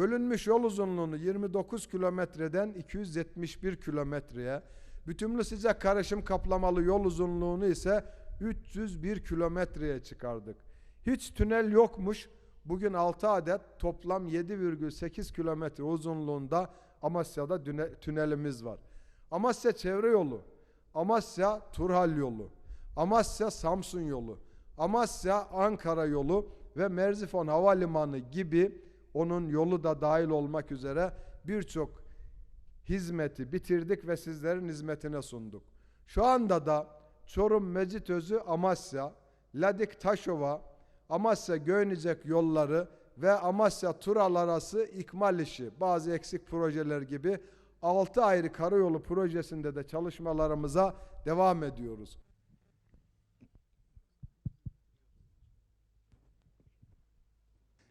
Bölünmüş yol uzunluğunu 29 kilometreden 271 kilometreye, bütünlü sıcak karışım kaplamalı yol uzunluğunu ise 301 kilometreye çıkardık. Hiç tünel yokmuş. Bugün 6 adet toplam 7,8 kilometre uzunluğunda Amasya'da tünelimiz var. Amasya çevre yolu, Amasya Turhal yolu, Amasya Samsun yolu, Amasya Ankara yolu ve Merzifon Havalimanı gibi onun yolu da dahil olmak üzere birçok hizmeti bitirdik ve sizlerin hizmetine sunduk. Şu anda da Çorum Mecitözü Amasya, Ladik Taşova, Amasya Göynicek yolları ve Amasya Tural arası ikmal işi, bazı eksik projeler gibi 6 ayrı karayolu projesinde de çalışmalarımıza devam ediyoruz.